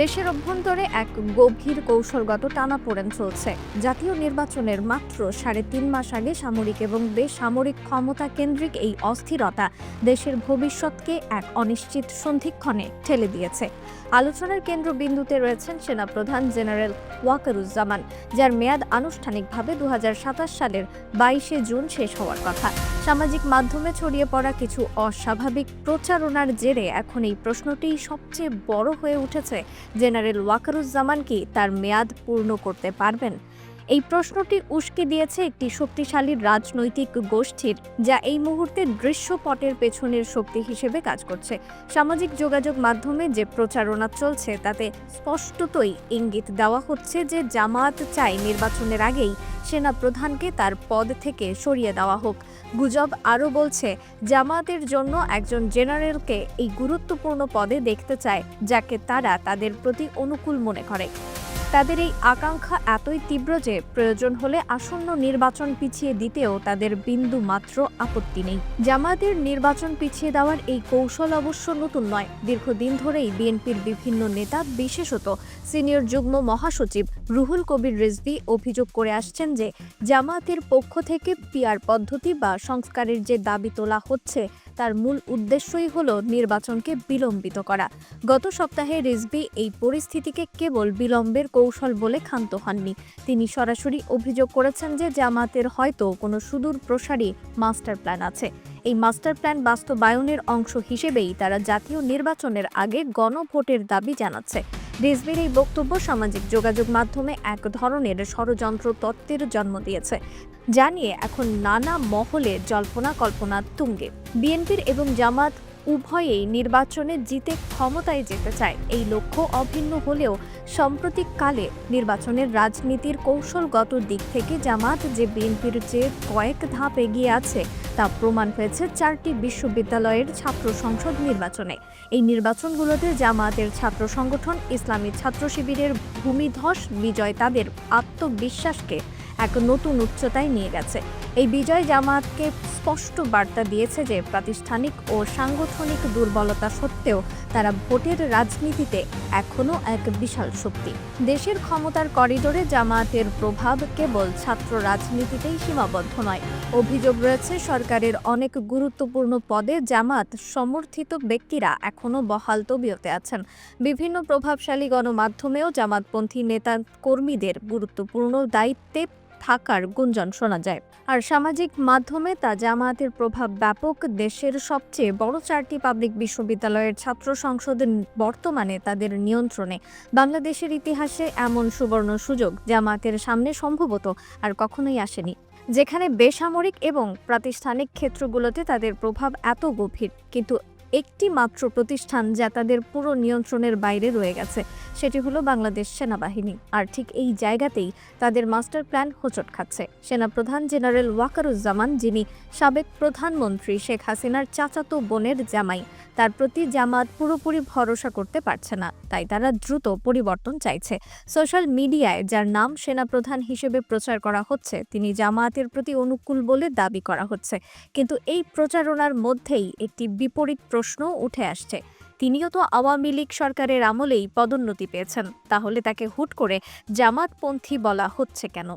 দেশের অভ্যন্তরে এক গভীর কৌশলগত টানাপোড়েন চলছে। জাতীয় নির্বাচনের মাত্র সাড়ে তিন মাস আগে সামরিক এবং বেসামরিক ক্ষমতা কেন্দ্রিক এই অস্থিরতা দেশের ভবিষ্যৎকে এক অনিশ্চিত সন্ধিক্ষণে ঠেলে দিয়েছে। আলোচনার কেন্দ্রবিন্দুতে রয়েছেন সেনাপ্রধান জেনারেল ওয়াকারুজ্জামান, যার মেয়াদ আনুষ্ঠানিকভাবে দু হাজার সাতাশ সালের বাইশে জুন শেষ হওয়ার কথা। সামাজিক মাধ্যমে ছড়িয়ে পড়া কিছু অস্বাভাবিক প্রচারণার জেরে এখন এই প্রশ্নটি সবচেয়ে বড় হয়ে উঠেছে। জেনারেল ওয়াকারুজ্জামান কি তার মেয়াদ পূর্ণ করতে পারবেন? এই প্রশ্নটি উস্কে দিয়েছে একটি শক্তিশালী রাজনৈতিক গোষ্ঠীর, যা এই মুহূর্তে দৃশ্যপটের পেছনের শক্তি হিসেবে কাজ করছে। সামাজিক যোগাযোগ মাধ্যমে যে প্রচারণা চলছে, তাতে স্পষ্টতই ইঙ্গিত দেওয়া হচ্ছে যে জামায়াত চায় নির্বাচনের আগেই সেনা প্রধানকে তার পদ থেকে সরিয়ে দেওয়া হোক। গুজব আরও বলছে জামায়াতের জন্য একজন জেনারেলকে এই গুরুত্বপূর্ণ পদে দেখতে চায়, যাকে তারা তাদের প্রতি অনুকূল মনে করে। তাদের এই আকাঙ্ক্ষা এতই তীব্র যে প্রয়োজন হলে আসন্ন নির্বাচন পিছিয়ে দিতেও তাদের বিন্দু মাত্র আপত্তি নেই। জামায়াতের নির্বাচন পিছিয়ে দেওয়ার এই কৌশল অবশ্য নতুন নয়। দীর্ঘদিন ধরেই বিএনপির বিভিন্ন নেতা, বিশেষত সিনিয়র যুগ্ম মহাসচিব রুহুল কবির রিজভী অভিযোগ করে আসছেন যে জামায়াতের পক্ষ থেকে পিয়ার পদ্ধতি বা সংস্কারের যে দাবি তোলা হচ্ছে, তার মূল উদ্দেশ্যই হল নির্বাচনকে বিলম্বিত করা। গত সপ্তাহে রিজভি এই পরিস্থিতিকে কেবল বিলম্বের কৌশল বলে ক্ষান্ত হননি। তিনি সরাসরি অভিযোগ করেছেন যে জামাতের হয়তো কোনো সুদূর প্রসারী মাস্টার প্ল্যান আছে। এই মাস্টার প্ল্যান বাস্তবায়নের অংশ হিসেবেই তারা জাতীয় নির্বাচনের আগে গণভোটের দাবি জানাচ্ছে। রিজভির এই বক্তব্য সামাজিক যোগাযোগ মাধ্যমে এক ধরনের ষড়যন্ত্র তত্ত্বের জন্ম দিয়েছে জানিয়ে এখন নানা মহলে জল্পনা কল্পনা তুঙ্গে। বিএনপির এবং জামাত উভয়েই নির্বাচনে জিতে ক্ষমতায় যেতে চায়। এই লক্ষ্য অভিন্ন হলেও সাম্প্রতিককালে নির্বাচনের রাজনীতির কৌশলগত দিক থেকে জামাত যে বিএনপির যে কয়েক ধাপ এগিয়ে আছে, তা প্রমাণ হয়েছে চারটি বিশ্ববিদ্যালয়ের ছাত্র সংসদ নির্বাচনে। এই নির্বাচনগুলোতে জামাতের ছাত্র সংগঠন, ইসলামী ছাত্র শিবিরের ভূমিধস বিজয় তাদের আত্মবিশ্বাসকে এক নতুন উচ্চতায় নিয়ে গেছে। এই বিজয় জামাতকে স্পষ্ট বার্তা দিয়েছে যে প্রাতিষ্ঠানিক ও সাংগঠনিক দুর্বলতা সত্ত্বেও তারা ভোটের রাজনীতিতে এখনও এক বিশাল শক্তি। দেশের ক্ষমতার করিডোরে জামাতের প্রভাব কেবল ছাত্র রাজনীতিতেই সীমাবদ্ধ নয়। অভিযোগ রয়েছে, সরকারের অনেক গুরুত্বপূর্ণ পদে জামাত সমর্থিত ব্যক্তিরা এখনও বহাল তবিয়তে আছেন। বিভিন্ন প্রভাবশালী গণমাধ্যমেও জামাতপন্থী নেতা কর্মীদের গুরুত্বপূর্ণ দায়িত্বে থাকার গুঞ্জন শোনা যায়। আর সামাজিক মাধ্যমে তা জামায়াতের প্রভাব ব্যাপক। দেশের সবচেয়ে বড় চারটি পাবলিক বিশ্ববিদ্যালয়ের ছাত্র সংসদ বর্তমানে তাদের নিয়ন্ত্রণে। বাংলাদেশের ইতিহাসে এমন সুবর্ণ সুযোগ জামায়াতের সামনে সম্ভবত আর কখনোই আসেনি। যেখানে বেসামরিক এবং প্রাতিষ্ঠানিক ক্ষেত্রগুলোতে তাদের প্রভাব এত গভীর। কিন্তু একটি মাত্র প্রতিষ্ঠান যা তাদের পুরো নিয়ন্ত্রণের বাইরে রয়ে গেছে, সেটি হলো বাংলাদেশ সেনাবাহিনী। আর ঠিক এই জায়গাতেই তাদের মাস্টার প্ল্যান হোঁচট খাচ্ছে। সেনাপ্রধান জেনারেল ওয়াকারুজ্জামান, যিনি সাবেক প্রধানমন্ত্রী শেখ হাসিনার চাচাতো বোনের জামাই, তার প্রতি জামাত পুরোপুরি ভরসা করতে পারছে না। তাই তারা দ্রুত পরিবর্তন চাইছে। সোশ্যাল মিডিয়ায় যার নাম সেনাপ্রধান হিসেবে প্রচার করা হচ্ছে, তিনি জামায়াতের প্রতি অনুকূল বলে দাবি করা হচ্ছে। কিন্তু এই প্রচারণার মধ্যেই একটি বিপরীত প্রশ্ন উঠে আসছে। তিনিও তো আওয়ামী লীগ সরকারের আমলেই পদোন্নতি পেয়েছেন। তাহলে তাকে হুট করে জামাতপন্থী বলা হচ্ছে কেন?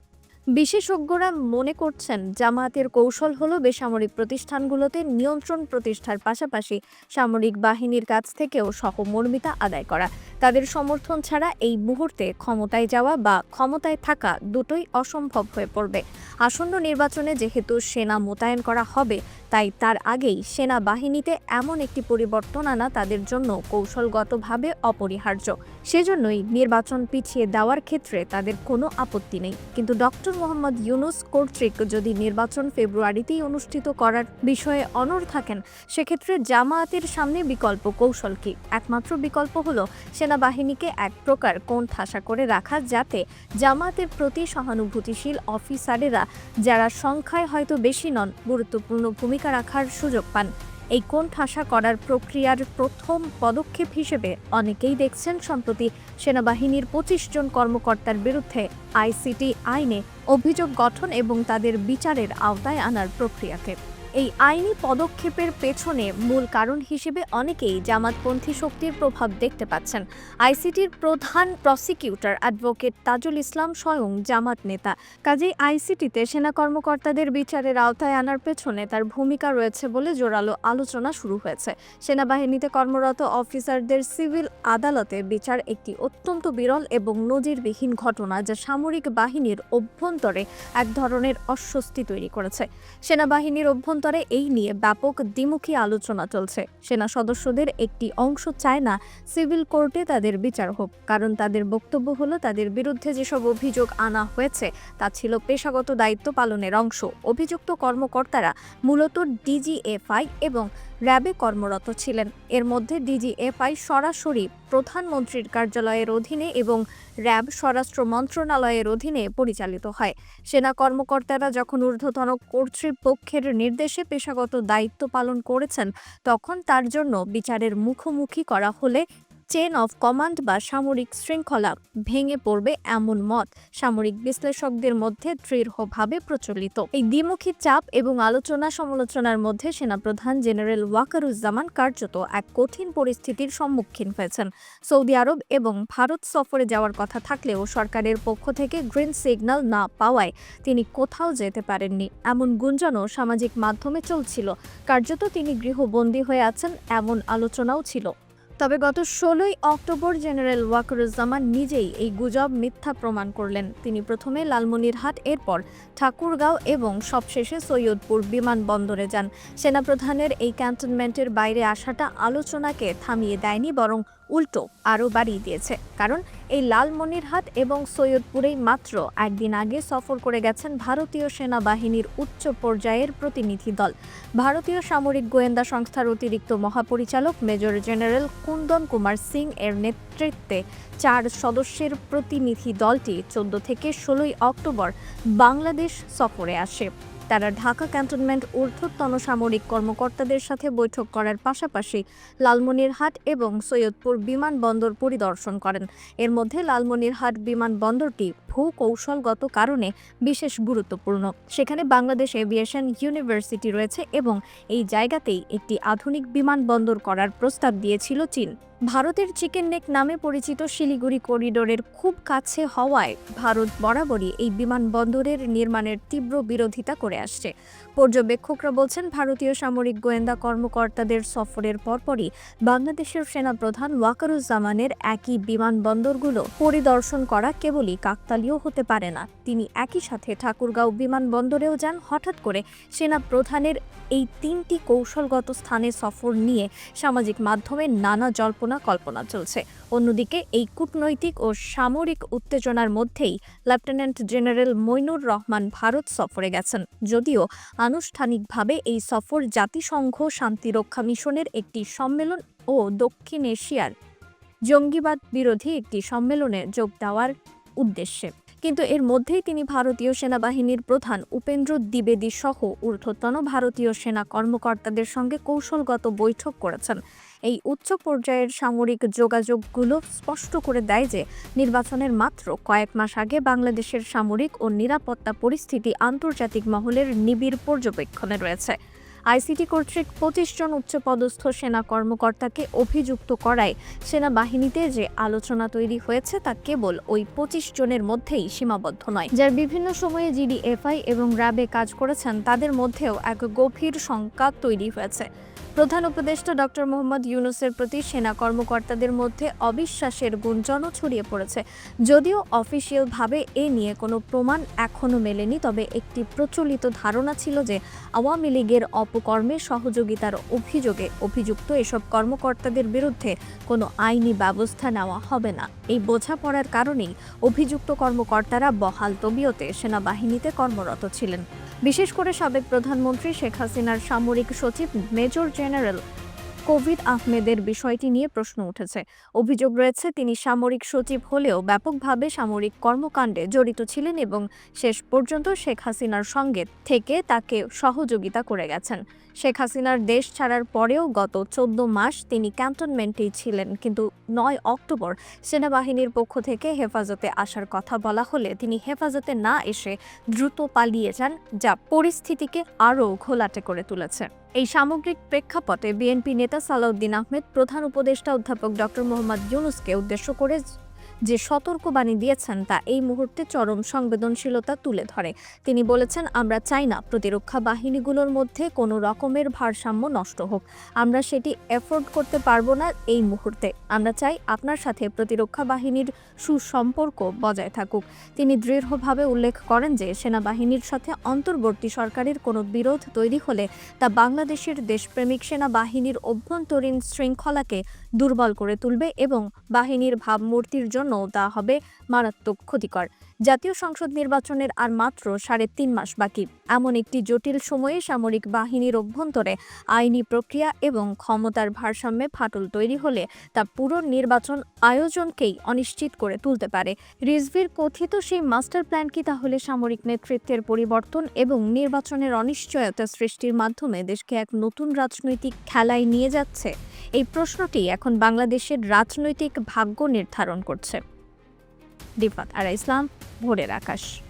বিশেষজ্ঞরা মনে করছেন জামায়াতের কৌশল হলো বেসামরিক প্রতিষ্ঠানগুলোতে নিয়ন্ত্রণ প্রতিষ্ঠার পাশাপাশি সামরিক বাহিনীর কাছ থেকেও সহমর্মিতা আদায় করা। তাদের সমর্থন ছাড়া এই মুহূর্তে ক্ষমতায় যাওয়া বা ক্ষমতায় থাকা দুটোই অসম্ভব হয়ে পড়বে। আসন্ন নির্বাচনে যেহেতু সেনা মোতায়েন করা হবে, তাই তার আগেই সেনাবাহিনীতে এমন একটি পরিবর্তন আনা তাদের জন্য কৌশলগতভাবে অপরিহার্য। সেজন্যই নির্বাচন পিছিয়ে দেওয়ার ক্ষেত্রে তাদের কোনো আপত্তি নেই। কিন্তু ডক্টর মোহাম্মদ ইউনুস কর্তৃক যদি নির্বাচন ফেব্রুয়ারিতেই অনুষ্ঠিত করার বিষয়ে অনড় থাকেন, সেক্ষেত্রে জামায়াতের সামনে বিকল্প কৌশল কি? একমাত্র বিকল্প হল সেনাবাহিনীকে এক প্রকার কোণ ঠাসা করে রাখা যাতে জামায়াতের প্রতি সহানুভূতিশীল অফিসারেরা, যারা সংখ্যায় হয়তো বেশি নন, গুরুত্বপূর্ণ ভূমিকা রাখার সুযোগ পান। এই কোণ ঠাসা করার প্রক্রিয়ার প্রথম পদক্ষেপ হিসেবে অনেকেই দেখছেন সম্প্রতি সেনাবাহিনীর পঁচিশ জন কর্মকর্তার বিরুদ্ধে আইসিটি আইনে অভিযোগ গঠন এবং তাদের বিচারের আওতায় আনার প্রক্রিয়াকে। এই আইনি পদক্ষেপের পেছনে মূল কারণ হিসেবে অনেকেই জামাতপন্থী শক্তির প্রভাব দেখতে পাচ্ছেন। আইসিটির প্রধান প্রসিকিউটর অ্যাডভোকেট তাজুল ইসলাম স্বয়ং জামাত নেতা। কাজেই আইসিটিতে সেনা কর্মকর্তাদের বিচারের আওতায় আনার পেছনে তার ভূমিকা রয়েছে বলে জোরালো আলোচনা শুরু হয়েছে। সেনাবাহিনীতে কর্মরত অফিসারদের সিভিল আদালতে বিচার একটি অত্যন্ত বিরল এবং নজিরবিহীন ঘটনা যা সামরিক বাহিনীর অভ্যন্তরে এক ধরনের অস্বস্তি তৈরি করেছে। সেনাবাহিনীর অভ্যন্তরে এই নিয়ে ব্যাপক দ্বিমুখী আলোচনা চলছে। সেনা সদস্যদের একটি অংশ চায় না সিভিল কোর্টে তাদের বিচার হোক, কারণ তাদের বক্তব্য হলো তাদের বিরুদ্ধে যেসব অভিযোগ আনা হয়েছে, তা ছিল পেশাগত দায়িত্ব পালনের অংশ। অভিযুক্ত কর্মকর্তারা মূলত ডিজিএফআই এবং র্যাবে কর্মরত ছিলেন। এর মধ্যে ডিজিএফআই সরাসরি প্রধানমন্ত্রীর কার্যালয়ের অধীনে এবং র্যাব স্বরাষ্ট্র মন্ত্রণালয়ের অধীনে পরিচালিত হয়। সেনা কর্মকর্তারা যখন ঊর্ধ্বতন কর্তৃপক্ষের নির্দেশে পেশাগত দায়িত্ব পালন করেছেন, তখন তার জন্য বিচারের মুখোমুখি করা হলে চেন অফ কমান্ড বা সামরিক শৃঙ্খলা ভেঙে পড়বে এমন মত সামরিক বিশ্লেষকদের মধ্যে দৃঢ়ভাবে প্রচলিত। এই দ্বিমুখী চাপ এবং আলোচনা সমালোচনার মধ্যে সেনাপ্রধান জেনারেল ওয়াকারুজ্জামান কার্যত এক কঠিন পরিস্থিতির সম্মুখীন হয়েছেন। সৌদি আরব এবং ভারত সফরে যাওয়ার কথা থাকলেও সরকারের পক্ষ থেকে গ্রিন সিগন্যাল না পাওয়ায় তিনি কোথাও যেতে পারেননি। এমন গুঞ্জনও সামাজিক মাধ্যমে চলছিল। কার্যত তিনি গৃহবন্দী হয়ে আছেন এমন আলোচনাও ছিল। তবে গত ষোলোই অক্টোবর জেনারেল ওয়াকরুজ্জামান নিজেই এই গুজব মিথ্যা প্রমাণ করলেন। তিনি প্রথমে লালমনিরহাট এরপর ঠাকুরগাঁও এবং সবশেষে সৈয়দপুর বিমানবন্দরে যান। সেনাপ্রধানের এই ক্যান্টনমেন্টের বাইরে আসাটা আলোচনাকে থামিয়ে দেয়নি, বরং উল্টো আরও বাড়িয়ে দিয়েছে, কারণ এই লালমনিরহাট এবং সৈয়দপুরেই মাত্র একদিন আগে সফর করে গেছেন ভারতীয় সেনাবাহিনীর উচ্চ পর্যায়ের প্রতিনিধি দল। ভারতীয় সামরিক গোয়েন্দা সংস্থার অতিরিক্ত মহাপরিচালক মেজর জেনারেল কুন্দন কুমার সিং এর নেতৃত্বে চার সদস্যের প্রতিনিধি দলটি চোদ্দ থেকে ষোলোই অক্টোবর বাংলাদেশ সফরে আসে। তারা ঢাকা ক্যান্টনমেন্ট ঊর্ধ্বতন সামরিক কর্মকর্তাদের সাথে বৈঠক করার পাশাপাশি লালমনিরহাট এবং সৈয়দপুর বিমানবন্দর পরিদর্শন করেন। এর মধ্যে লালমনিরহাট বিমানবন্দরটি ভূকৌশলগত কারণে বিশেষ গুরুত্বপূর্ণ। সেখানে বাংলাদেশ এভিয়েশন ইউনিভার্সিটি রয়েছে এবং এই জায়গাতেই একটি আধুনিক বিমানবন্দর করার প্রস্তাব দিয়েছিল চীন। ভারতের চিকেন নেক নামে পরিচিত শিলিগুড়ি করিডোরের খুব কাছে হওয়ায় ভারত বরাবরই এই বিমানবন্দরের নির্মাণের তীব্র বিরোধিতা করে আসছে। পর্যবেক্ষকরা বলছেন, ভারতীয় সামরিক গোয়েন্দা কর্মকর্তাদের সফরের পরপরই বাংলাদেশের সেনাপ্রধান ওয়াকারুজ্জামানের একই বিমানবন্দরগুলো পরিদর্শন করা কেবলই কাকতালীয় হতে পারে না। তিনি একই সাথে ঠাকুরগাঁও বিমানবন্দরেও যান। হঠাৎ করে সেনা প্রধানের এই তিনটি কৌশলগত স্থানে সফর নিয়ে সামাজিক মাধ্যমে নানা জল্পনা কল্পনা চলছে। অন্যদিকে এই কূটনৈতিক ও সামরিক উত্তেজনার মধ্যেই লেফটেন্যান্ট জেনারেল মইনুর রহমান ভারত সফরে গেছেন। যদিও আনুষ্ঠানিকভাবে এই সফর জাতিসংঘ শান্তিরক্ষা মিশনের একটি সম্মেলন ও দক্ষিণ এশিয়ার জঙ্গিবাদ বিরোধী একটি সম্মেলনে যোগ দেওয়ার উদ্দেশ্যে। কিন্তু এর মধ্যেই তিনি ভারতীয় সেনাবাহিনীর প্রধান উপেন্দ্র দ্বিবেদী সহ ঊর্ধ্বতন ভারতীয় সেনা কর্মকর্তাদের সঙ্গে কৌশলগত বৈঠক করেছেন। এই উচ্চ পর্যায়ের সামরিক যোগাযোগগুলো স্পষ্ট করে দেয় যে, নির্বাচনের মাত্র কয়েক মাস আগে বাংলাদেশের সামরিক ও নিরাপত্তা পরিস্থিতি আন্তর্জাতিক মহলের নিবিড় পর্যবেক্ষণে রয়েছে। আইসিটি কর্তৃক পঁচিশ জন উচ্চপদস্থ সেনা কর্মকর্তাকে অভিযুক্ত করায় সেনাবাহিনীতে যে আলোচনা তৈরি হয়েছে তা কেবল ওই পঁচিশ জনের মধ্যেই সীমাবদ্ধ নয়। যার বিভিন্ন সময়ে জিডিএফআই এবং র্যাবে কাজ করেছেন, তাদের মধ্যেও এক গভীর শঙ্কা তৈরি হয়েছে। প্রধান উপদেষ্টা ডক্টর মোহাম্মদ ইউনুসের প্রতি সেনা কর্মকর্তাদের মধ্যে অবিশ্বাসের গুঞ্জনও ছড়িয়ে পড়েছে। যদিও অফিসিয়ালভাবে এ নিয়ে কোনো প্রমাণ এখনও মেলেনি, তবে একটি প্রচলিত ধারণা ছিল যে আওয়ামী লীগের অপকর্মে সহযোগিতার অভিযোগে অভিযুক্ত এসব কর্মকর্তাদের বিরুদ্ধে কোনো আইনি ব্যবস্থা নেওয়া হবে না। এই বোঝাপড়ার কারণেই অভিযুক্ত কর্মকর্তারা বহাল তবিয়তে সেনাবাহিনীতে কর্মরত ছিলেন। বিশেষ করে সাবেক প্রধানমন্ত্রী শেখ হাসিনার সামরিক সচিব মেজর জেনারেল কোভিড আহমেদের বিষয়টি নিয়ে প্রশ্ন উঠেছে। অভিযোগ রয়েছে, তিনি সামরিক সচিব হলেও ব্যাপকভাবে সামরিক কর্মকাণ্ডে জড়িত ছিলেন এবং শেষ পর্যন্ত শেখ হাসিনার সঙ্গে থেকে তাকে সহযোগিতা করে গেছেন। শেখ হাসিনার দেশ ছাড়ার পরেও গত চোদ্দ মাস তিনি ক্যান্টনমেন্টেই ছিলেন। কিন্তু নয় অক্টোবর সেনাবাহিনীর পক্ষ থেকে হেফাজতে আসার কথা বলা হলে তিনি হেফাজতে না এসে দ্রুত পালিয়ে যান, যা পরিস্থিতিকে আরও ঘোলাটে করে তুলেছে। এই সামগ্রিক প্রেক্ষাপটে বিএনপি নেতা সালাউদ্দিন আহমেদ প্রধান উপদেষ্টা অধ্যাপক ডক্টর মোহাম্মদ ইউনুসকে উদ্দেশ্য করে যে সতর্কবাণী দিয়েছেন তা এই মুহূর্তে চরম সংবেদনশীলতা তুলে ধরে। তিনি বলেছেন, আমরা চাই না প্রতিরক্ষা বাহিনীগুলোর মধ্যে কোনো রকমের ভারসাম্য নষ্ট হোক। আমরা সেটি এফোর্ড করতে পারব না এই মুহূর্তে। আমরা চাই আপনার সাথে প্রতিরক্ষা বাহিনীর সুসম্পর্ক বজায় থাকুক। তিনি দৃঢ়ভাবে উল্লেখ করেন যে, সেনাবাহিনীর সাথে অন্তর্বর্তী সরকারের কোনো বিরোধ তৈরি হলে তা বাংলাদেশের দেশপ্রেমিক সেনাবাহিনীর অভ্যন্তরীণ শৃঙ্খলাকে দুর্বল করে তুলবে এবং বাহিনীর ভাবমূর্তির জন্য তা হবে মারাত্মক ক্ষতিকর। জাতীয় সংসদ নির্বাচনের আর মাত্র সাড়ে তিন মাস বাকি। এমন একটি জটিল সময়ে সামরিক বাহিনীর অভ্যন্তরে আইনি প্রক্রিয়া এবং ক্ষমতার ভারসাম্যে ফাটল তৈরি হলে তা পুরো নির্বাচন আয়োজনকেই অনিশ্চিত করে তুলতে পারে। রিজভির কথিত সেই মাস্টার প্ল্যান কি তাহলে সামরিক নেতৃত্বের পরিবর্তন এবং নির্বাচনের অনিশ্চয়তা সৃষ্টির মাধ্যমে দেশকে এক নতুন রাজনৈতিক খেলায় নিয়ে যাচ্ছে? এই প্রশ্নটি এখন বাংলাদেশের রাজনৈতিক ভাগ্য নির্ধারণ করছে। দীপাত আর ইসলাম ভোরের আকাশ।